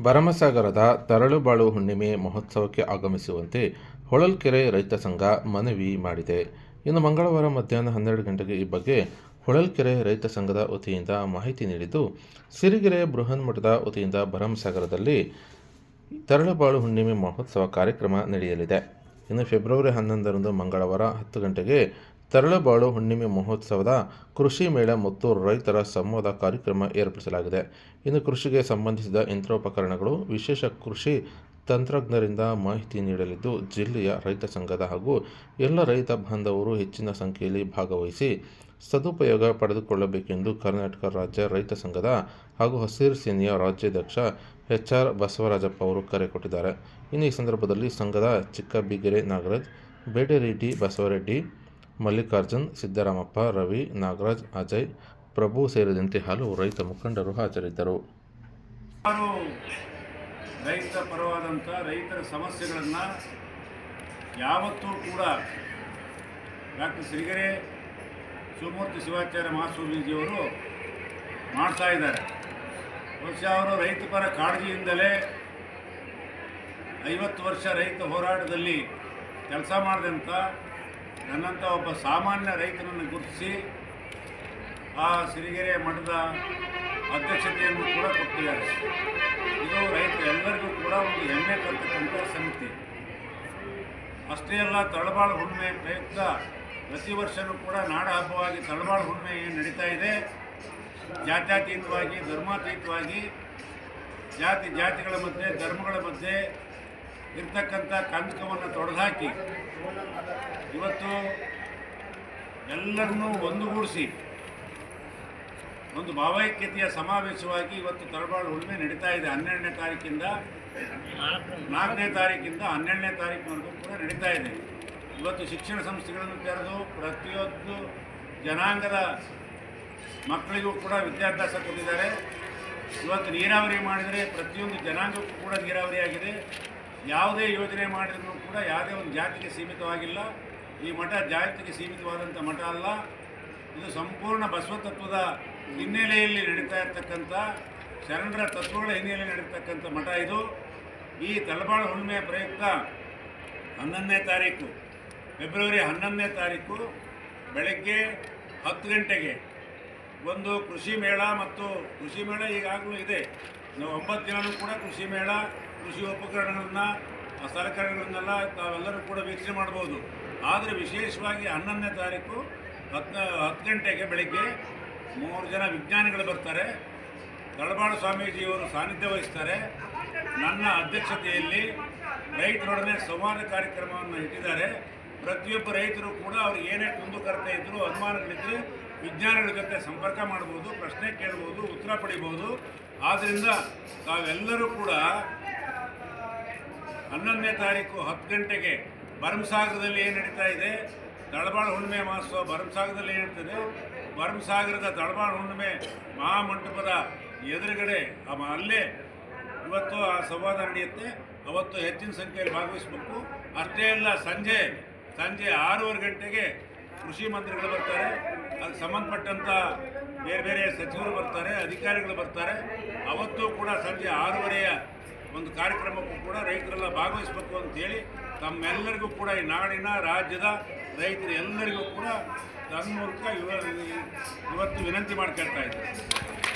ಭರಮಸಾಗರದ ತರಳುಬಾಳು ಹುಣ್ಣಿಮೆ ಮಹೋತ್ಸವಕ್ಕೆ ಆಗಮಿಸುವಂತೆ ಹೊಳಲ್ಕೆರೆ ರೈತ ಸಂಘ ಮನವಿ ಮಾಡಿದೆ. ಇನ್ನು ಮಂಗಳವಾರ ಮಧ್ಯಾಹ್ನ ಹನ್ನೆರಡು ಗಂಟೆಗೆ ಈ ಬಗ್ಗೆ ಹೊಳಲ್ಕೆರೆ ರೈತ ಸಂಘದ ವತಿಯಿಂದ ಮಾಹಿತಿ ನೀಡಿದ್ದು, ಸಿರಿಗೆರೆ ಬೃಹನ್ಮಠದ ವತಿಯಿಂದ ಭರಮಸಾಗರದಲ್ಲಿ ತರಳುಬಾಳು ಹುಣ್ಣಿಮೆ ಮಹೋತ್ಸವ ಕಾರ್ಯಕ್ರಮ ನಡೆಯಲಿದೆ. ಇನ್ನು ಫೆಬ್ರವರಿ ಹನ್ನೊಂದರಂದು ಮಂಗಳವಾರ ಹತ್ತು ಗಂಟೆಗೆ ತರಳುಬಾಳು ಹುಣ್ಣಿಮೆ ಮಹೋತ್ಸವದ ಕೃಷಿ ಮೇಳ ಮತ್ತು ರೈತರ ಸಂವಾದ ಕಾರ್ಯಕ್ರಮ ಏರ್ಪಡಿಸಲಾಗಿದೆ. ಇನ್ನು ಕೃಷಿಗೆ ಸಂಬಂಧಿಸಿದ ಯಂತ್ರೋಪಕರಣಗಳು, ವಿಶೇಷ ಕೃಷಿ ತಂತ್ರಜ್ಞರಿಂದ ಮಾಹಿತಿ ನೀಡಲಿದ್ದು, ಜಿಲ್ಲೆಯ ರೈತ ಸಂಘದ ಹಾಗೂ ಎಲ್ಲ ರೈತ ಬಾಂಧವರು ಹೆಚ್ಚಿನ ಸಂಖ್ಯೆಯಲ್ಲಿ ಭಾಗವಹಿಸಿ ಸದುಪಯೋಗ ಪಡೆದುಕೊಳ್ಳಬೇಕೆಂದು ಕರ್ನಾಟಕ ರಾಜ್ಯ ರೈತ ಸಂಘದ ಹಾಗೂ ಹಸಿರು ಸೇನೆಯ ರಾಜ್ಯಾಧ್ಯಕ್ಷ ಎಚ್ ಆರ್ ಬಸವರಾಜಪ್ಪ ಅವರು ಕರೆ ಕೊಟ್ಟಿದ್ದಾರೆ. ಇನ್ನು ಈ ಸಂದರ್ಭದಲ್ಲಿ ಸಂಘದ ಚಿಕ್ಕಬಿಗೆರೆ ನಾಗರಾಜ್, ಬೇಡರೆಡ್ಡಿ ಬಸವರೆಡ್ಡಿ ಮಲ್ಲಿಕಾರ್ಜುನ್, ಸಿದ್ದರಾಮಪ್ಪ, ರವಿ, ನಾಗರಾಜ್, ಅಜಯ್, ಪ್ರಭು ಸೇರಿದಂತೆ ಹಲವು ರೈತ ಮುಖಂಡರು ಹಾಜರಿದ್ದರು. ರೈತ ಪರವಾದಂಥ ರೈತರ ಸಮಸ್ಯೆಗಳನ್ನು ಯಾವತ್ತೂ ಕೂಡ ಡಾಕ್ಟರ್ ಸಿರಿಗೆರೆ ಶಿವಮೂರ್ತಿ ಶಿವಾಚಾರ್ಯ ಮಹಾಸ್ವಾಮೀಜಿಯವರು ಮಾಡ್ತಾ ಇದ್ದಾರೆ. ವರ್ಷ ಅವರು ರೈತ ಪರ ಕಾಳಜಿಯಿಂದಲೇ ಐವತ್ತು ವರ್ಷ ರೈತ ಹೋರಾಟದಲ್ಲಿ ಕೆಲಸ ಮಾಡಿದಂಥ ನನ್ನಂಥ ಒಬ್ಬ ಸಾಮಾನ್ಯ ರೈತನನ್ನು ಗುರುತಿಸಿ ಆ ಸಿರಿಗೆರೆ ಮಠದ ಅಧ್ಯಕ್ಷತೆಯನ್ನು ಕೂಡ ಕೊಟ್ಟಿದ್ದಾರೆ. ಇದು ರೈತ ಎಲ್ಲರಿಗೂ ಕೂಡ ಒಂದು ಹೆಮ್ಮೆ ತರ್ತಕ್ಕಂಥ ಸಮಿತಿ. ಅಷ್ಟೇ ಅಲ್ಲ ತಳಬಾಳು ಹುಣ್ಣಿಮೆ ಪ್ರಯುಕ್ತ ಪ್ರತಿ ವರ್ಷವೂ ಕೂಡ ನಾಡ ಹಬ್ಬವಾಗಿ ತಳಬಾಳು ಹುಣ್ಣಿಮೆ ಏನು ನಡೀತಾ ಇದೆ. ಜಾತ್ಯಾತೀತವಾಗಿ, ಧರ್ಮಾತೀತವಾಗಿ, ಜಾತಿ, ಜಾತಿಗಳ ಮಧ್ಯೆ, ಧರ್ಮಗಳ ಮಧ್ಯೆ ಇರ್ತಕ್ಕಂಥ ಕಂದಕವನ್ನು ತೊಡೆದುಹಾಕಿ ಇವತ್ತು ಎಲ್ಲರನ್ನೂ ಒಂದುಗೂಡಿಸಿ ಒಂದು ಭಾವೈಕ್ಯತೆಯ ಸಮಾವೇಶವಾಗಿ ಇವತ್ತು ತರಬಾಳು ಹುಣ್ಣಿಮೆ ನಡೀತಾ ಇದೆ. ಹನ್ನೆರಡನೇ ತಾರೀಕಿಂದ ನಾಲ್ಕನೇ ತಾರೀಕಿಂದ ಹನ್ನೆರಡನೇ ತಾರೀಕಿನವರೆಗೂ ಕೂಡ ನಡೀತಾ ಇದೆ. ಇವತ್ತು ಶಿಕ್ಷಣ ಸಂಸ್ಥೆಗಳನ್ನು ತೆರೆದು ಪ್ರತಿಯೊಂದು ಜನಾಂಗದ ಮಕ್ಕಳಿಗೂ ಕೂಡ ವಿದ್ಯಾಭ್ಯಾಸ ಕೊಟ್ಟಿದ್ದಾರೆ. ಇವತ್ತು ನೀರಾವರಿ ಮಾಡಿದರೆ ಪ್ರತಿಯೊಂದು ಜನಾಂಗಕ್ಕೂ ಕೂಡ ನೀರಾವರಿ ಆಗಿದೆ. ಯಾವುದೇ ಯೋಜನೆ ಮಾಡಿದ್ರು ಕೂಡ ಯಾವುದೇ ಒಂದು ಜಾತಿಗೆ ಸೀಮಿತವಾಗಿಲ್ಲ. ಈ ಮಠ ಜಾತಿಗೆ ಸೀಮಿತವಾದಂಥ ಮಠ ಅಲ್ಲ. ಇದು ಸಂಪೂರ್ಣ ಬಸವ ತತ್ವದ ಹಿನ್ನೆಲೆಯಲ್ಲಿ ನಡೀತಾ ಇರ್ತಕ್ಕಂಥ ಶರಣರ ತತ್ವಗಳ ಹಿನ್ನೆಲೆಯಲ್ಲಿ ನಡೀತಕ್ಕಂಥ ಮಠ ಇದು. ಈ ತಲಬಾಳ ಹುಣ್ಣಿಮೆಯ ಪ್ರಯುಕ್ತ ಹನ್ನೊಂದನೇ ತಾರೀಕು, ಫೆಬ್ರವರಿ ಹನ್ನೊಂದನೇ ತಾರೀಕು ಬೆಳಗ್ಗೆ ಹತ್ತು ಗಂಟೆಗೆ ಒಂದು ಕೃಷಿ ಮೇಳ ಮತ್ತು ಕೃಷಿ ಮೇಳ ಈಗಾಗಲೂ ಇದೆ. ನಾವು ಒಂಬತ್ತು ದಿನವೂ ಕೂಡ ಕೃಷಿ ಮೇಳ. ಕೃಷಿ ಉಪಕರಣಗಳನ್ನು ಸಲಕರಣೆಗಳನ್ನೆಲ್ಲ ತಾವೆಲ್ಲರೂ ಕೂಡ ವೀಕ್ಷಣೆ ಮಾಡ್ಬೋದು ಆದರೆ ವಿಶೇಷವಾಗಿ ಹನ್ನೊಂದನೇ ತಾರೀಕು ಹತ್ತು ಹತ್ತು ಗಂಟೆಗೆ ಬೆಳಗ್ಗೆ ಮೂರು ಜನ ವಿಜ್ಞಾನಿಗಳು ಬರ್ತಾರೆ. ತಳಬಾಳು ಸ್ವಾಮೀಜಿಯವರು ಸಾನ್ನಿಧ್ಯ ವಹಿಸ್ತಾರೆ. ನನ್ನ ಅಧ್ಯಕ್ಷತೆಯಲ್ಲಿ ರೈತರೊಡನೆ ಸಂವಾದ ಕಾರ್ಯಕ್ರಮವನ್ನು ಇಟ್ಟಿದ್ದಾರೆ. ಪ್ರತಿಯೊಬ್ಬ ರೈತರು ಕೂಡ ಅವ್ರಿಗೆ ಏನೇ ಕುಂದುಕೊರತೆ ಇದ್ದರೂ ಅನುಮಾನಗಳಿದ್ದರೆ ವಿಜ್ಞಾನಿಗಳ ಜೊತೆ ಸಂಪರ್ಕ ಮಾಡ್ಬೋದು ಪ್ರಶ್ನೆ ಕೇಳ್ಬೋದು ಉತ್ತರ ಪಡಿಬೋದು ಆದ್ದರಿಂದ ತಾವೆಲ್ಲರೂ ಕೂಡ ಹನ್ನೊಂದನೇ ತಾರೀಕು ಹತ್ತು ಗಂಟೆಗೆ ಭರಮಸಾಗರದಲ್ಲಿ ಏನು ನಡೀತಾ ಇದೆ? ದಳಬಾಳ ಹುಣ್ಣಿಮೆ ಮಹೋತ್ಸವ ಭರಮಸಾಗರದಲ್ಲಿ ಏನಿರ್ತದೆ ಭರಮಸಾಗರದ ದಳಬಾಳ ಹುಣ್ಣಿಮೆ ಮಹಾಮಂಟಪದ ಎದುರುಗಡೆ ಅಲ್ಲೇ ಇವತ್ತು ಆ ಸಂವಾದ ನಡೆಯುತ್ತೆ. ಅವತ್ತು ಹೆಚ್ಚಿನ ಸಂಖ್ಯೆಯಲ್ಲಿ ಭಾಗವಹಿಸಬೇಕು. ಅಷ್ಟೇ ಅಲ್ಲ, ಸಂಜೆ ಸಂಜೆ ಆರೂವರೆ ಗಂಟೆಗೆ ಕೃಷಿ ಮಂತ್ರಿಗಳು ಬರ್ತಾರೆ. ಅದಕ್ಕೆ ಸಂಬಂಧಪಟ್ಟಂಥ ಬೇರೆ ಬೇರೆ ಸಚಿವರು ಬರ್ತಾರೆ, ಅಧಿಕಾರಿಗಳು ಬರ್ತಾರೆ. ಅವತ್ತು ಕೂಡ ಸಂಜೆ ಆರೂವರೆಯ ಒಂದು ಕಾರ್ಯಕ್ರಮಕ್ಕೂ ಕೂಡ ರೈತರೆಲ್ಲ ಭಾಗವಹಿಸಬೇಕು ಅಂತೇಳಿ ತಮ್ಮೆಲ್ಲರಿಗೂ ಕೂಡ ಈ ನಾಡಿನ, ರಾಜ್ಯದ ರೈತರು ಎಲ್ಲರಿಗೂ ಕೂಡ ತನ್ನ ಮೂಲಕ ಇವ ಇವತ್ತು ವಿನಂತಿ ಮಾಡ್ಕೊಳ್ತಾ ಇದ್ದಾರೆ